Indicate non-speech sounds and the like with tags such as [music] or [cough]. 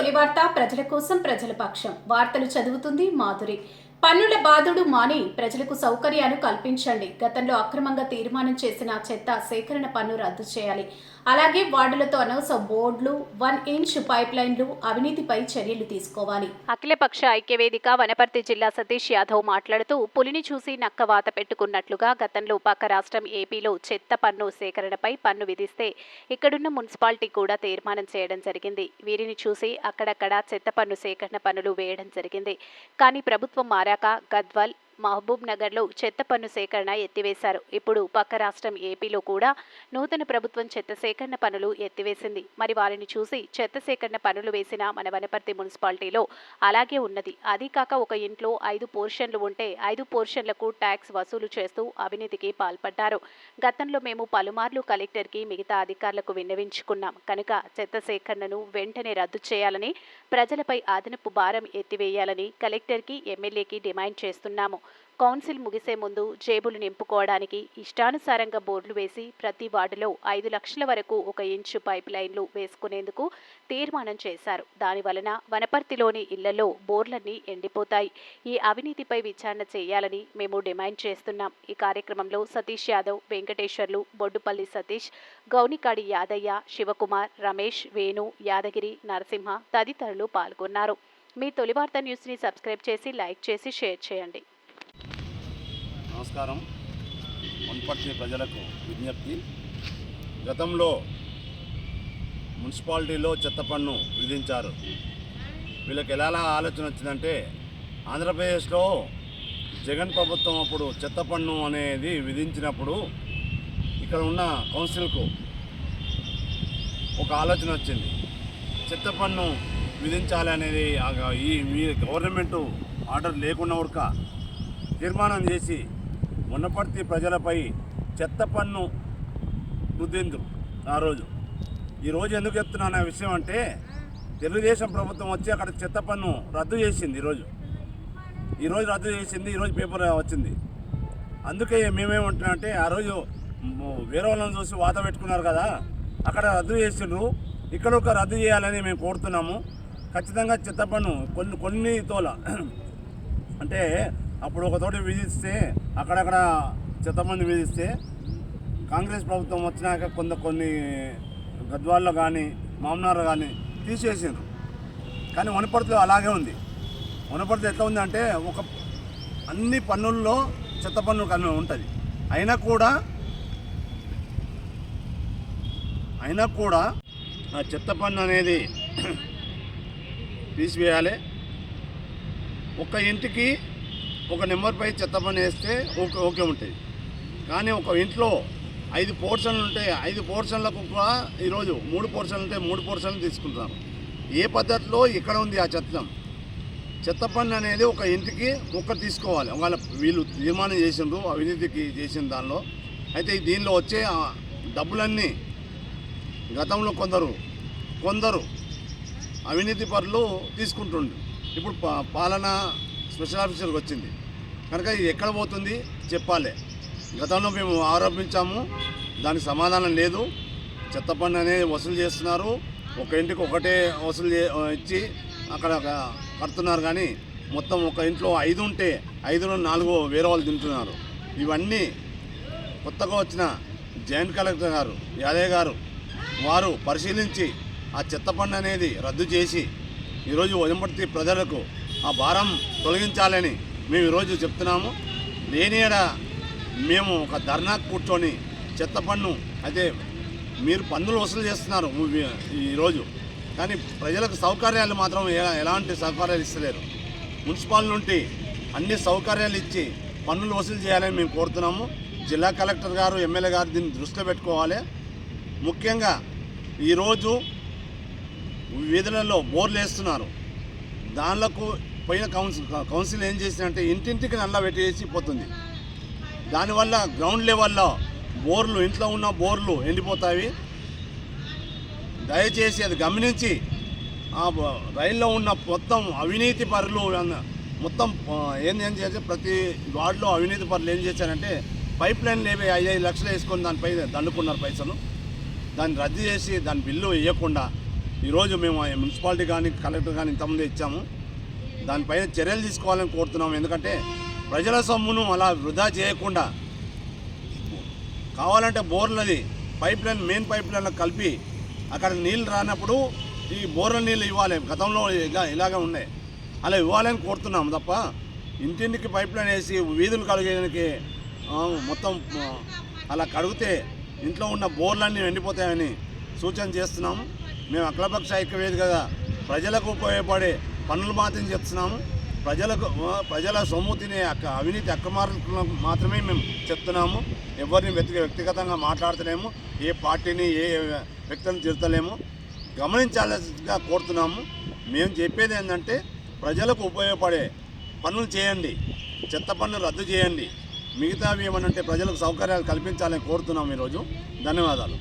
తొలి వార్త ప్రజల కోసం ప్రజల పక్షం. వార్తలు చదువుతుంది మాధురి. పన్నుల బాధుడు మాని ప్రజలకు సౌకర్యాలు కల్పించండి. గతంలో అక్రమంగా తీర్మానం చేసిన చెత్త సేకరణ పన్ను రద్దు చేయాలి. అలాగే వార్డులతో అనవసర బోర్డులు వన్ ఇంచ్ పైప్ లైన్లు అవినీతిపై చర్యలు తీసుకోవాలి. అఖిలపక్ష ఐక్యవేదిక వనపర్తి జిల్లా సతీష్ యాదవ్ మాట్లాడుతూ పులిని చూసి నక్క వాత పెట్టుకున్నట్లుగా గతంలో పక్క రాష్ట్రం ఏపీలో చెత్త పన్ను సేకరణపై పన్ను విధిస్తే ఇక్కడున్న మున్సిపాలిటీ కూడా తీర్మానం చేయడం జరిగింది. వీరిని చూసి అక్కడక్కడ చెత్త పన్ను సేకరణ పన్నులు వేయడం జరిగింది. కానీ ప్రభుత్వం మారాక గద్వాల్ మహబూబ్ నగర్లో చెత్త పన్ను సేకరణ ఎత్తివేశారు. ఇప్పుడు పక్క రాష్ట్రం ఏపీలో కూడా నూతన ప్రభుత్వం చెత్త సేకరణ పనులు ఎత్తివేసింది. మరి వారిని చూసి చెత్త సేకరణ పనులు వేసిన మన వనపర్తి మున్సిపాలిటీలో అలాగే ఉన్నది. అది కాక ఒక ఇంట్లో ఐదు పోర్షన్లు ఉంటే ఐదు పోర్షన్లకు ట్యాక్స్ వసూలు చేస్తూ అవినీతికి పాల్పడ్డారు. గతంలో మేము పలుమార్లు కలెక్టర్కి మిగతా అధికారులకు విన్నవించుకున్నాం. కనుక చెత్త సేకరణను వెంటనే రద్దు చేయాలని ప్రజలపై అదనపు భారం ఎత్తివేయాలని కలెక్టర్కి ఎమ్మెల్యేకి డిమాండ్ చేస్తున్నాము. కౌన్సిల్ ముగిసే ముందు జేబులు నింపుకోవడానికి ఇష్టానుసారంగా బోర్డులు వేసి ప్రతి వార్డులో ఐదు లక్షల వరకు ఒక ఇంచు పైప్ లైన్లు వేసుకునేందుకు తీర్మానం చేశారు. దాని వలన వనపర్తిలోని ఇళ్ళలో బోర్లన్నీ ఎండిపోతాయి. ఈ అవినీతిపై విచారణ చేయాలని మేము డిమాండ్ చేస్తున్నాం. ఈ కార్యక్రమంలో సతీష్ యాదవ్ వెంకటేశ్వర్లు బొడ్డుపల్లి సతీష్ గౌనికాడి యాదయ్య శివకుమార్ రమేష్ వేణు యాదగిరి నరసింహ తదితరులు పాల్గొన్నారు. మీ తొలి వార్త న్యూస్ని సబ్స్క్రైబ్ చేసి లైక్ చేసి షేర్ చేయండి. నమస్కారం. వనపర్తి ప్రజలకు విజ్ఞప్తి. గతంలో మున్సిపాలిటీలో చెత్త పన్ను విధించారు. వీళ్ళకి ఎలా ఆలోచన వచ్చిందంటే ఆంధ్రప్రదేశ్లో జగన్ ప్రభుత్వం అప్పుడు చెత్త పన్ను అనేది విధించినప్పుడు ఇక్కడ ఉన్న కౌన్సిల్కు ఒక ఆలోచన వచ్చింది. చెత్త పన్ను విధించాలి అనేది ఈ మీ గవర్నమెంట్ ఆర్డర్ లేకుండా ఉడక తీర్మానం చేసి ఉన్నపర్తి ప్రజలపై చెత్త పన్ను రుద్దిందు ఆ రోజు. ఈరోజు ఎందుకు చెప్తున్నాను అనే విషయం అంటే తెలుగుదేశం ప్రభుత్వం వచ్చి అక్కడ చెత్త పన్ను రద్దు చేసింది ఈరోజు ఈరోజు రద్దు చేసింది ఈరోజు పేపర్ వచ్చింది. అందుకే మేమేమంటున్నామంటే ఆ రోజు వేరే వాళ్ళని చూసి వాత పెట్టుకున్నారు కదా అక్కడ రద్దు చేసిండ్రు. ఇక్కడ ఒక రద్దు చేయాలని మేము కోరుతున్నాము. ఖచ్చితంగా చెత్త పన్ను కొన్ని కొన్ని తోల అంటే అప్పుడు ఒక తోటి విధిస్తే అక్కడక్కడ చెత్తమంది విధిస్తే కాంగ్రెస్ ప్రభుత్వం వచ్చినాక కొంత కొన్ని గద్వాల్లో కానీ మామనార్ కానీ తీసేసారు కానీ వనపర్తిలో అలాగే ఉంది. వనపర్తి ఎట్లా ఉంది అంటే ఒక అన్ని పన్నుల్లో చెత్త పన్ను కన్నా ఉంటుంది. అయినా కూడా అయినా కూడా ఆ చెత్త పన్ను అనేది [clears throat] తీసివేయాలి. ఒక ఇంటికి ఒక నెంబర్పై చెత్త పని వేస్తే ఓకే ఓకే ఉంటుంది కానీ ఒక ఇంట్లో ఐదు పోర్షన్లు ఉంటే ఐదు పోర్షన్లకు కూడా ఈరోజు మూడు పోర్షన్లు ఉంటే మూడు పోర్షన్లు తీసుకుంటారు ఏ పద్ధతిలో ఇక్కడ ఉంది ఆ చెత్తం? చెత్త పన్ను అనేది ఒక ఇంటికి ఒక్కటి తీసుకోవాలి. వాళ్ళ వీళ్ళు తీర్మానం చేసిండ్రు అవినీతికి చేసిన దానిలో. అయితే దీనిలో వచ్చే డబ్బులన్నీ గతంలో కొందరు కొందరు అవినీతి పరులు తీసుకుంటుండ్రు. ఇప్పుడు పాలన స్పెషల్ ఆఫీసర్కి వచ్చింది. కనుక ఇది ఎక్కడ పోతుంది చెప్పాలి. గతంలో మేము ఆరోపించాము. దానికి సమాధానం లేదు. చెత్త పన్ను అనేది వసూలు చేస్తున్నారు. ఒక ఇంటికి ఒకటే వసూలు చే ఇచ్చి అక్కడ కడుతున్నారు కానీ మొత్తం ఒక ఇంట్లో ఐదు ఉంటే ఐదులో నాలుగు వేరే వాళ్ళు తింటున్నారు. ఇవన్నీ కొత్తగా వచ్చిన జాయింట్ కలెక్టర్ గారు యాదయ్య గారు వారు పరిశీలించి ఆ చెత్త పన్ను అనేది రద్దు చేసి ఈరోజు వనపర్తి ప్రజలకు ఆ భారం తొలగించాలని మేము ఈరోజు చెప్తున్నాము. లేనియడ మేము ఒక ధర్నా కూర్చొని చెత్త పన్ను అయితే మీరు పన్నులు వసూలు చేస్తున్నారు ఈరోజు కానీ ప్రజలకు సౌకర్యాలు మాత్రం ఎలాంటి సౌకర్యాలు ఇస్తలేరు. మున్సిపాల్ నుండి అన్ని సౌకర్యాలు ఇచ్చి పన్నులు వసూలు చేయాలని మేము కోరుతున్నాము. జిల్లా కలెక్టర్ గారు ఎమ్మెల్యే గారు దీన్ని దృష్టిలో పెట్టుకోవాలి. ముఖ్యంగా ఈరోజు వీధులలో బోర్లు వేస్తున్నారు. దానిలకు పోయిన కౌన్సిల్ కౌన్సిల్ ఏం చేసిందంటే ఇంటింటికి నల్లా పెట్టేసి పోతుంది. దానివల్ల గ్రౌండ్ లెవెల్లో బోర్లు ఇంట్లో ఉన్న బోర్లు ఎండిపోతాయి. దయచేసి అది గమనించి ఆ రైల్లో ఉన్న మొత్తం అవినీతి పరులు మొత్తం ఏం ఏంది ఏం చేస్తే ప్రతి వార్డులో అవినీతి పరులు ఏం చేశారంటే పైప్ లైన్ లేవి ఐదు ఐదు లక్షలు వేసుకొని దానిపై దండుకున్నారు పైసలు. దాన్ని రద్దు చేసి దాని బిల్లు వేయకుండా ఈరోజు మేము ఆ మున్సిపాలిటీ కానీ కలెక్టర్ కానీ ఇంతమంది ఇచ్చాము. దానిపైన చర్యలు తీసుకోవాలని కోరుతున్నాం. ఎందుకంటే ప్రజల సొమ్మును అలా వృధా చేయకుండా కావాలంటే బోర్లది పైప్ లైన్ మెయిన్ పైప్ లైన్లో కలిపి అక్కడ నీళ్ళు రానప్పుడు ఈ బోర్ల నీళ్ళు ఇవ్వాలి. గతంలో ఇలా ఇలాగే ఉన్నాయి. అలా ఇవ్వాలని కోరుతున్నాం తప్ప ఇంటింటికి పైప్ లైన్ వేసి వీధులు కడిగేదానికి మొత్తం అలా కడిగితే ఇంట్లో ఉన్న బోర్లన్నీ ఎండిపోతాయని సూచన చేస్తున్నాము మేము అఖిలపక్ష ఐక్యవేదికగా ప్రజలకు ఉపయోగపడే పనులు మాత్రం చెప్తున్నాము. ప్రజలకు ప్రజల సొమ్ము తినే అక్క అవినీతి అక్రమార్కులకు మాత్రమే మేము చెప్తున్నాము. ఎవరిని వ్యక్తి వ్యక్తిగతంగా మాట్లాడతలేము. ఏ పార్టీని ఏ వ్యక్తిని తిడతలేము. గమనించాల్సిగా కోరుతున్నాము. మేము చెప్పేది ఏంటంటే ప్రజలకు ఉపయోగపడే పనులు చేయండి. చెత్త పనులు రద్దు చేయండి. మిగతావి ఏమనంటే ప్రజలకు సౌకర్యాలు కల్పించాలని కోరుతున్నాం ఈరోజు. ధన్యవాదాలు.